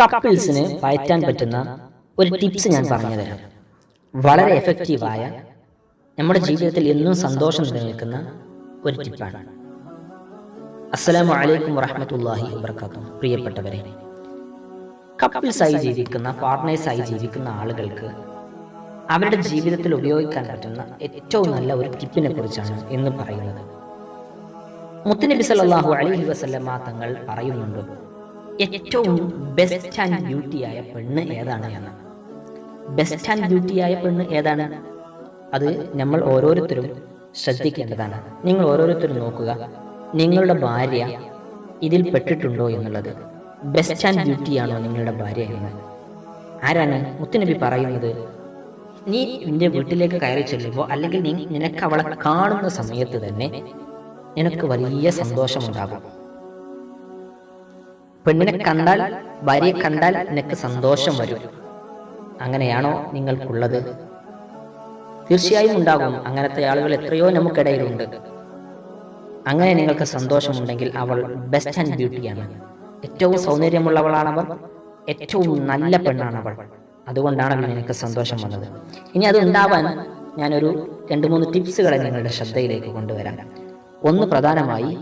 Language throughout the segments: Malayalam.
കപ്പിൾസിന് വയറ്റാൻ പറ്റുന്ന ഒരു ടിപ്സ് ഞാൻ പറഞ്ഞു തരാം. വളരെ എഫക്റ്റീവായ നമ്മുടെ ജീവിതത്തിൽ എന്നും സന്തോഷം നിലനിൽക്കുന്ന ഒരു ടിപ്പാണ്. അസ്സലാമു അലൈക്കും വറഹമത്തല്ലാഹി വബർക്കാത്തു പ്രിയപ്പെട്ടവരെ കപ്പിൾസായി ജീവിക്കുന്ന പാർട്ട്നേഴ്സായി ജീവിക്കുന്ന ആളുകൾക്ക് അവരുടെ ജീവിതത്തിൽ ഉപയോഗിക്കാൻ പറ്റുന്ന ഏറ്റവും നല്ല ഒരു ടിപ്പിനെ കുറിച്ചാണ് ഇന്ന് പറയുന്നത്. മുത്തനബി അള്ളാഹു അലഹി വസല്ലമ്മ തങ്ങൾ പറയുന്നുണ്ട് ഏറ്റവും ബെസ്റ്റ് ആൻഡ് ബ്യൂട്ടിയായ പെണ്ണ് ഏതാണ് എന്ന്? ബെസ്റ്റ് ആൻഡ് ബ്യൂട്ടിയായ പെണ്ണ് ഏതാണ്? അത് നമ്മൾ ഓരോരുത്തരും ശ്രദ്ധിക്കേണ്ടതാണ്. നിങ്ങൾ ഓരോരുത്തരും നോക്കുക. നിങ്ങളുടെ ഭാര്യ ഇതിൽ പെട്ടിട്ടുണ്ടോ എന്നുള്ളത്. ബെസ്റ്റ് ആൻഡ് ബ്യൂട്ടിയാണോ നിങ്ങളുടെ ഭാര്യ എന്ന്. ആരാണ് മുത്തുനബി പറയുന്നത്? നീ നിന്റെ വീട്ടിലേക്ക് കയറി ചെല്ലുമ്പോൾ അല്ലെങ്കിൽ നീ നിനക്ക് അവളെ കാണുന്ന സമയത്ത് തന്നെ നിനക്ക് വലിയ സന്തോഷമുണ്ടാകും. പെണ്ണിനെ കണ്ടാൽ ഭാര്യയെ കണ്ടാൽ നിനക്ക് സന്തോഷം വരും. അങ്ങനെയാണോ നിങ്ങൾക്കുള്ളത്? തീർച്ചയായും ഉണ്ടാകും. അങ്ങനത്തെ ആളുകൾ എത്രയോ നമുക്കിടയിലുണ്ട്. അങ്ങനെ നിങ്ങൾക്ക് സന്തോഷമുണ്ടെങ്കിൽ അവൾ ബെസ്റ്റ് ആൻഡ് ബ്യൂട്ടിയാണ് ഏറ്റവും സൗന്ദര്യമുള്ളവളാണവൾ. ഏറ്റവും നല്ല പെണ്ണാണവൾ. അതുകൊണ്ടാണ് നിനക്ക് സന്തോഷം വന്നത്. ഇനി അത് ഉണ്ടാവാൻ ഞാനൊരു രണ്ട് മൂന്ന് ടിപ്സുകളെ നിങ്ങളുടെ ശ്രദ്ധയിലേക്ക് കൊണ്ടുവരാം. ഒന്ന് പ്രധാനമായി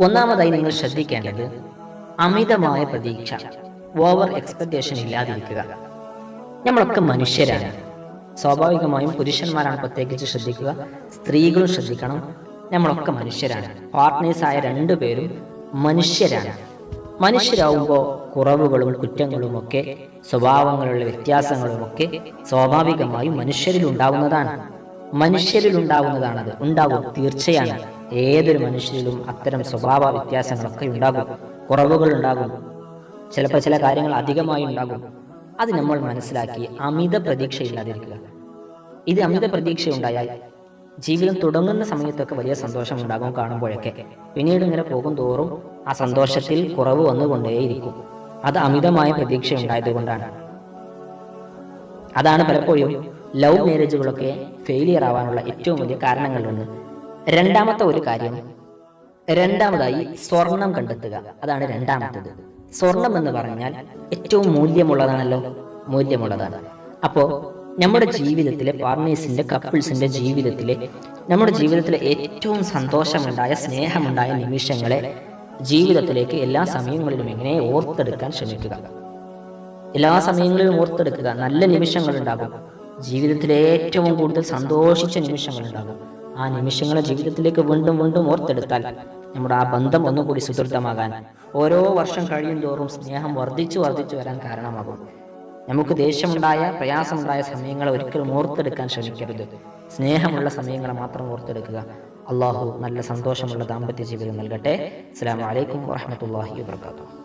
ഒന്നാമതായി നിങ്ങൾ ശ്രദ്ധിക്കേണ്ടത് അമിതമായ പ്രതീക്ഷ. ഓവർ എക്സ്പെക്ടേഷൻ ഇല്ലാതിരിക്കുക. നമ്മളൊക്കെ മനുഷ്യരാണ്. സ്വാഭാവികമായും പുരുഷന്മാരാണ് പ്രത്യേകിച്ച് ശ്രദ്ധിക്കുക. സ്ത്രീകളും ശ്രദ്ധിക്കണം. നമ്മളൊക്കെ മനുഷ്യരാണ്. പാർട്ട്നേഴ്സായ രണ്ടുപേരും മനുഷ്യരാണ്. മനുഷ്യരാകുമ്പോൾ കുറവുകളും കുറ്റങ്ങളും ഒക്കെ സ്വഭാവങ്ങളുള്ള വ്യത്യാസങ്ങളും ഒക്കെ സ്വാഭാവികമായും മനുഷ്യരിൽ ഉണ്ടാവുന്നതാണ്. മനുഷ്യരിൽ ഉണ്ടാവുന്നതാണത്. ഉണ്ടാവും തീർച്ചയാണ്. ഏതൊരു മനുഷ്യരിലും അത്തരം സ്വഭാവ വ്യത്യാസങ്ങളൊക്കെ ഉണ്ടാകും. കുറവുകൾ ഉണ്ടാകും. ചിലപ്പോൾ ചില കാര്യങ്ങൾ അധികമായി ഉണ്ടാകും. അത് നമ്മൾ മനസ്സിലാക്കി അമിത പ്രതീക്ഷയില്ലാതിരിക്കുക ഇത് അമിത പ്രതീക്ഷ ഉണ്ടായാൽ ജീവിതം തുടങ്ങുന്ന സമയത്തൊക്കെ വലിയ സന്തോഷം ഉണ്ടാകും കാണുമ്പോഴൊക്കെ. പിന്നീട് ഇങ്ങനെ പോകും തോറും ആ സന്തോഷത്തിൽ കുറവ് വന്നുകൊണ്ടേയിരിക്കും. അത് അമിതമായ പ്രതീക്ഷ ഉണ്ടായതുകൊണ്ടാണ് അതാണ് പലപ്പോഴും ലവ് മാരേജുകളൊക്കെ ഫെയിലിയർ ആവാനുള്ള ഏറ്റവും വലിയ കാരണങ്ങളിലൊന്ന്. രണ്ടാമത്തെ ഒരു കാര്യം രണ്ടാമതായി സ്വർണം കണ്ടെത്തുക. അതാണ് രണ്ടാമത്തേത്. സ്വർണം എന്ന് പറഞ്ഞാൽ ഏറ്റവും മൂല്യമുള്ളതാണല്ലോ. മൂല്യമുള്ളതാണ്. അപ്പോൾ നമ്മുടെ ജീവിതത്തിലെ പാർമേഴ്സിന്റെ കപ്പിൾസിന്റെ ജീവിതത്തിലെ നമ്മുടെ ജീവിതത്തിലെ ഏറ്റവും സന്തോഷമുണ്ടായ സ്നേഹമുണ്ടായ നിമിഷങ്ങളെ ജീവിതത്തിലേക്ക് എല്ലാ സമയങ്ങളിലും എങ്ങനെ ഓർത്തെടുക്കാൻ ശ്രമിക്കുക. എല്ലാ സമയങ്ങളിലും ഓർത്തെടുക്കുക. നല്ല നിമിഷങ്ങൾ ഉണ്ടാകും ജീവിതത്തിലെ ഏറ്റവും കൂടുതൽ സന്തോഷിച്ച നിമിഷങ്ങൾ ഉണ്ടാകും ആ നിമിഷങ്ങളെ ജീവിതത്തിലേക്ക് വീണ്ടും വീണ്ടും ഓർത്തെടുത്താൽ നമ്മുടെ ആ ബന്ധം ഒന്നുകൂടി സുദൃഢമാകാൻ ഓരോ വർഷം കഴിയും തോറും സ്നേഹം വർദ്ധിച്ചു വർദ്ധിച്ചു വരാൻ കാരണമാകും. നമുക്ക് ദേഷ്യമുണ്ടായ പ്രയാസമുണ്ടായ സമയങ്ങളെ ഒരിക്കലും ഓർത്തെടുക്കാൻ ശ്രമിക്കരുത്. സ്നേഹമുള്ള സമയങ്ങളെ മാത്രം ഓർത്തെടുക്കുക. അള്ളാഹു നല്ല സന്തോഷമുള്ള ദാമ്പത്യ ജീവിതം നൽകട്ടെ. അസ്സാം വലൈക്കും വാഹമത്തല്ലാഹി വാത്തു